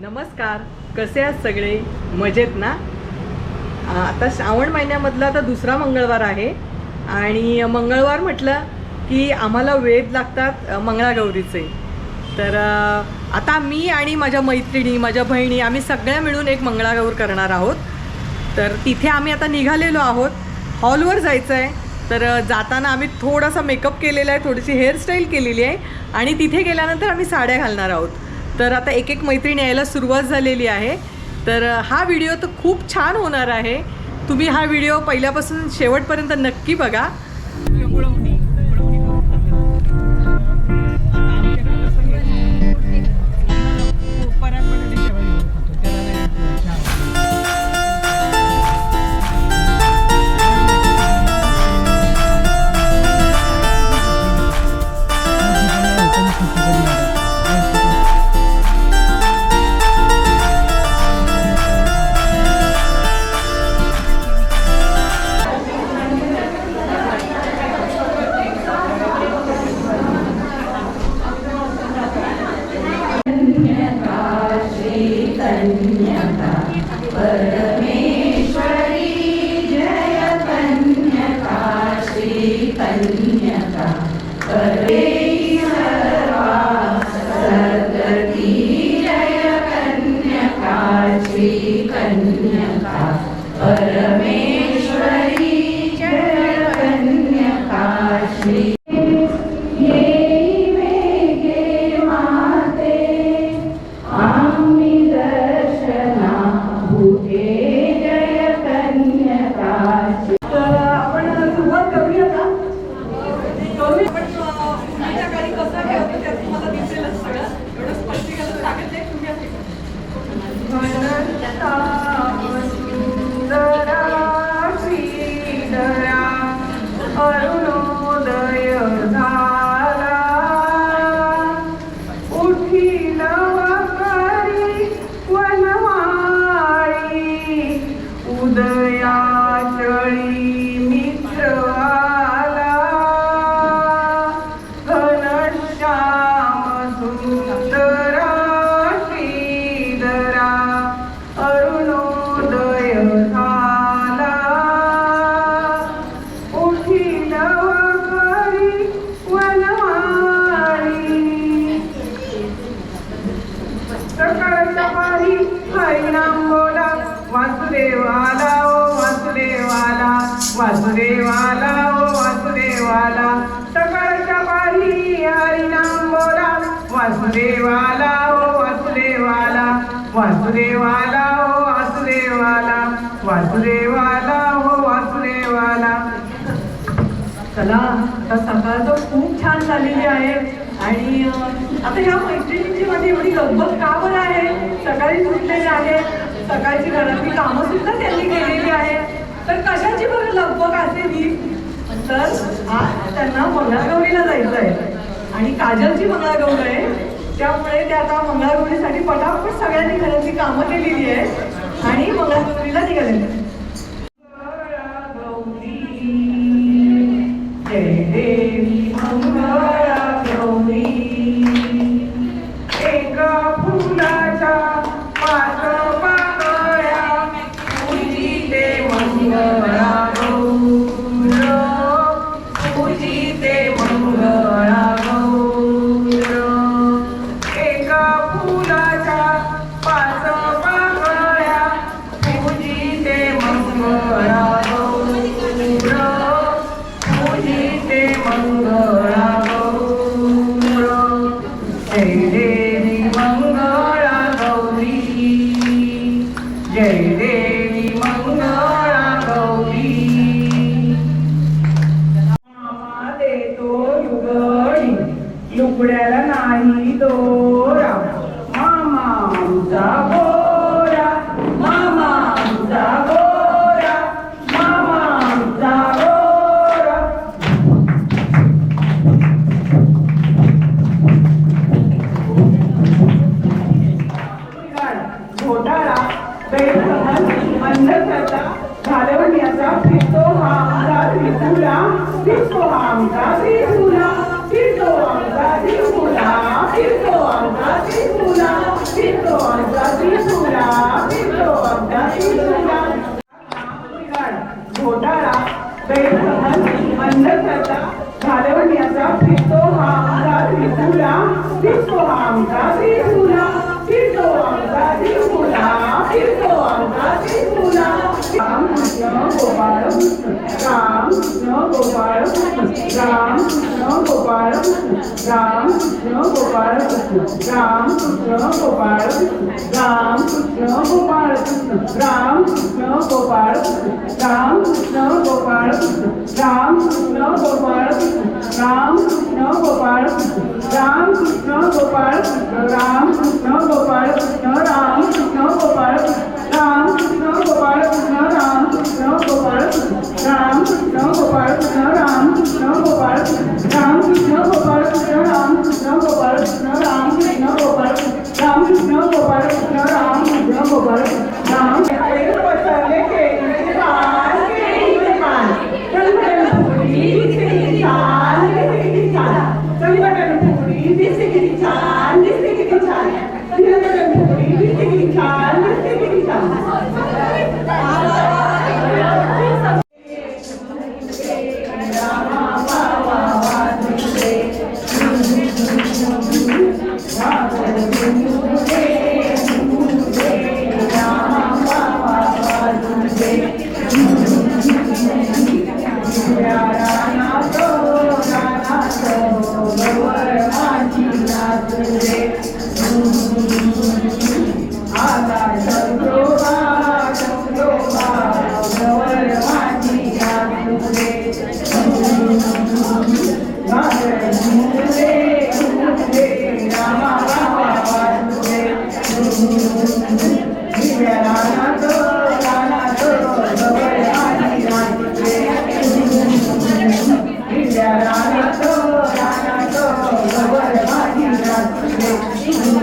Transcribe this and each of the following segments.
नमस्कार. कसे आहात सगळे? मजेत ना? आता श्रावण महिन्यामधला आता दुसरा मंगळवार आहे. आणि मंगळवार म्हटलं की आम्हाला वेध लागतात मंगळागौरीचे. तर आता मी आणि माझ्या मैत्रिणी माझ्या बहिणी आम्ही सगळ्या मिळून एक मंगळागौर करणार आहोत. तर तिथे आम्ही आता निघालेलो आहोत. हॉलवर जायचं आहे तर जाताना आम्ही थोडासा मेकअप केलेला आहे थोडीशी हेअरस्टाईल केलेली आहे. आणि तिथे गेल्यानंतर आम्ही साड्या घालणार आहोत. तर आता एक एक मैत्रीण यायला सुरुवात झालेली आहे. तर हा व्हिडिओ तर खूप छान होणार आहे. तुम्ही हा व्हिडिओ पहिल्यापासून शेवटपर्यंत नक्की बघा. तर वासुदेवाला ओ हो वासुदेवाला. चला आता सकाळ तर खूप छान झालेली आहे. आणि आता ह्या मैत्रिणींची मध्ये एवढी लगबग का बरं आहे? सकाळी सुटलेले आहे. सकाळची घरातली कामं सुद्धा त्यांनी केलेली आहे. तर कशाची बरं लगबग असेल तर आज त्यांना मंगळागौरीला जायचं आहे आणि काजलची मंगळागौर आहे. त्यामुळे ते आता मंगळागौरीसाठी पटापट सगळ्यांनी घरातली कामं केलेली आहे आणि मंगळागौरीला निघालेली आहे Ram, no Gopal, Ram, no Gopal, Ram, no Gopal, Ram, no Gopal, Ram, no Gopal, Ram, no Gopal, Ram, no Gopal, Ram, no Gopal, Ram, no Gopal, Ram, no Gopal, Ram, Thank you.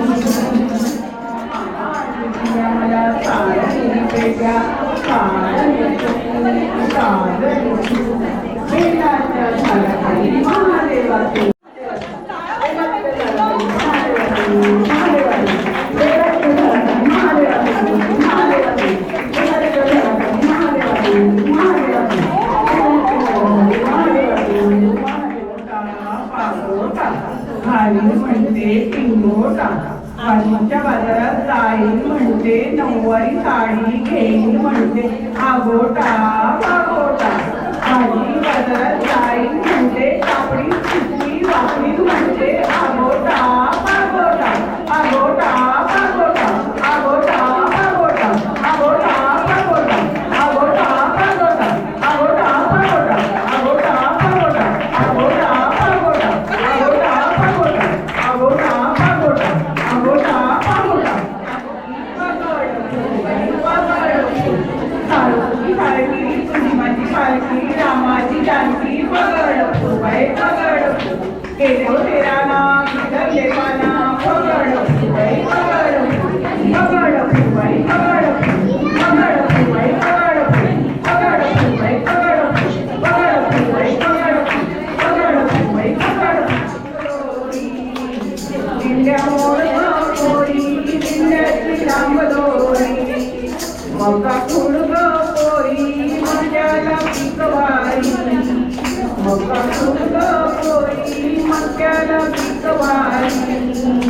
म्हणते टिंगोटा बाजारात जाईल म्हणते नऊवारी साडी घेईल म्हणते आगोटा बागोटा भाजी बाजारात जाईल म्हणते कापडी सुटली वापरी म्हणते आगोटा बागोटा आगोटा मका फुलग पोरी मक्याला पिकवारी मका फुलग पोरी मक्याला पिकवारी.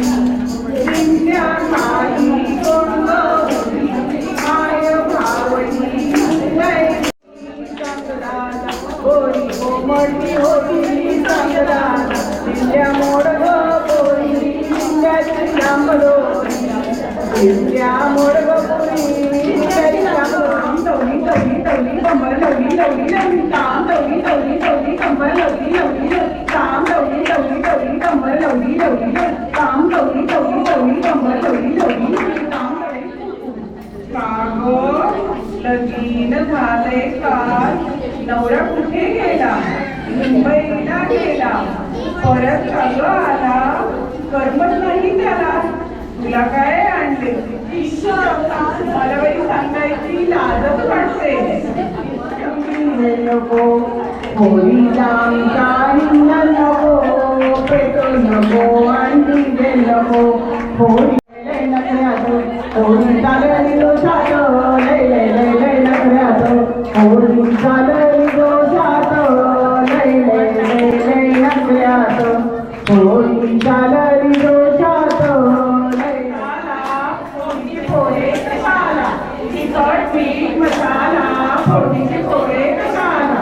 दिंड्या मोडग पोरी दिंड्याची लांब लवली लवली लवली कंबर लवली लवली लवली ताम लवली लवली लवली कंबर लवली लवली लवली ताम लवली लवली लवली कंबर लवली लवली लवली लवली लवली लवली कंबर लवली लवली कागो लगीन झाले काल नवरा कुठे गेला मुंबईला गेला. परत अगं आला. करमत नाही त्याला. तुला काय आणले मला बाई सांगायची लाजच वाटते नको होळी आमचा हिंग नको पेटो नको अंडी नको होळी आवडीचे कोरे काना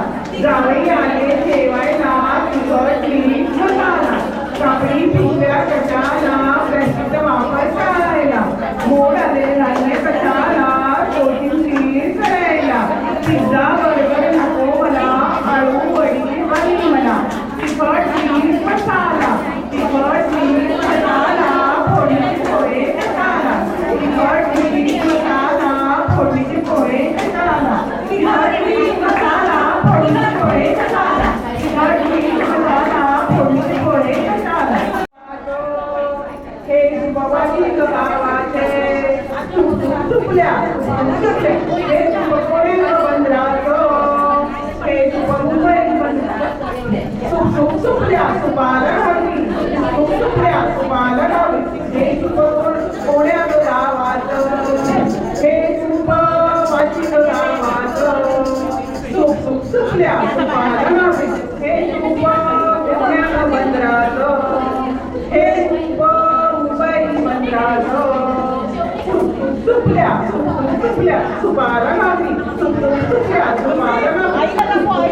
सुटल्या सुपारा माझी सुटून सुटल्या सुपारा माझी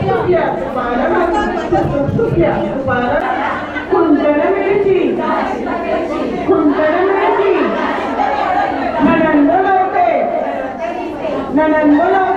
सुटल्या सुपारा माझी सुटल्या सुपारा ननंद लावते ननंद लावते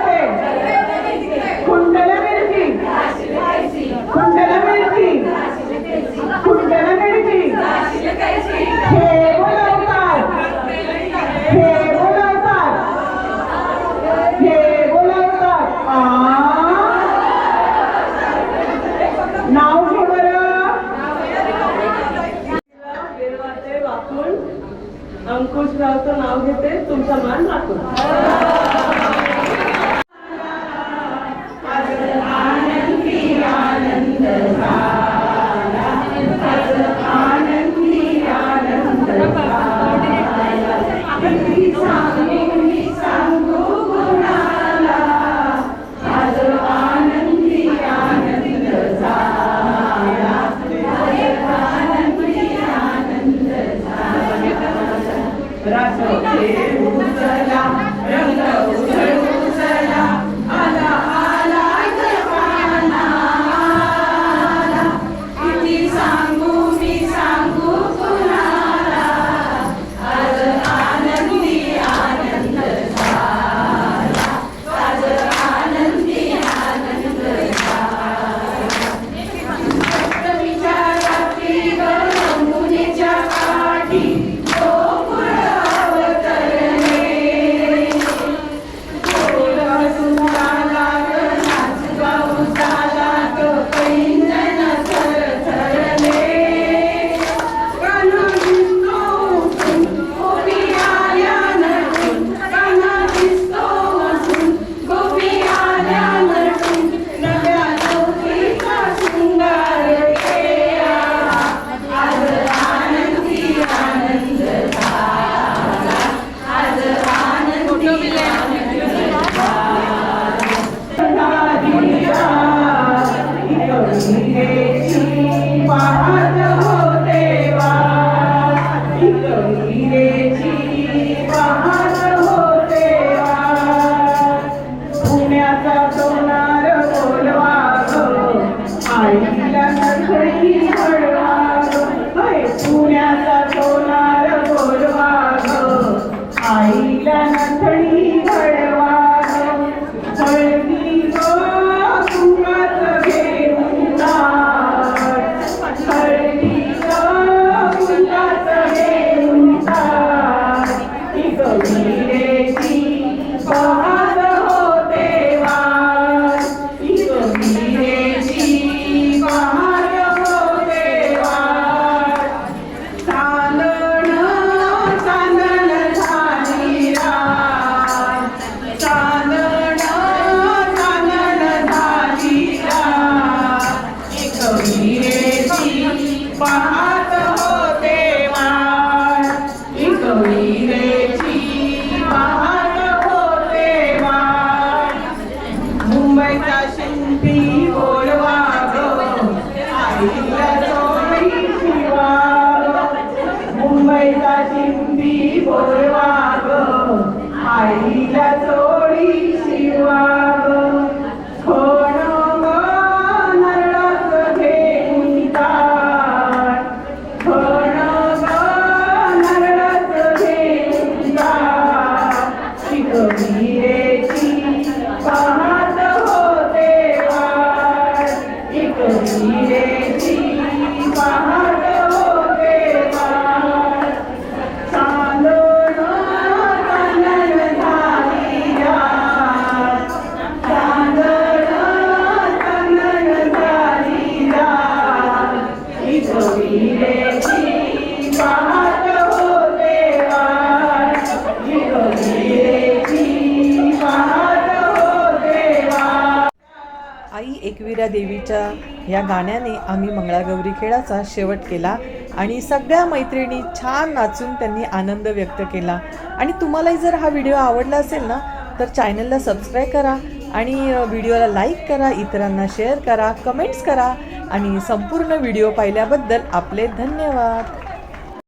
Guarda एकविरा देवीच्या या गाण्याने आम्ही मंगळागौरी खेळाचा शेवट केला आणि सगळ्या मैत्रिणी छान नाचून त्यांनी आनंद व्यक्त केला. आणि तुम्हालाही जर हा व्हिडिओ आवडला असेल ना तर चॅनलला सबस्क्राईब करा आणि व्हिडिओला लाईक करा इतरांना शेअर करा कमेंट्स करा आणि संपूर्ण व्हिडिओ पाहिल्याबद्दल आपले धन्यवाद.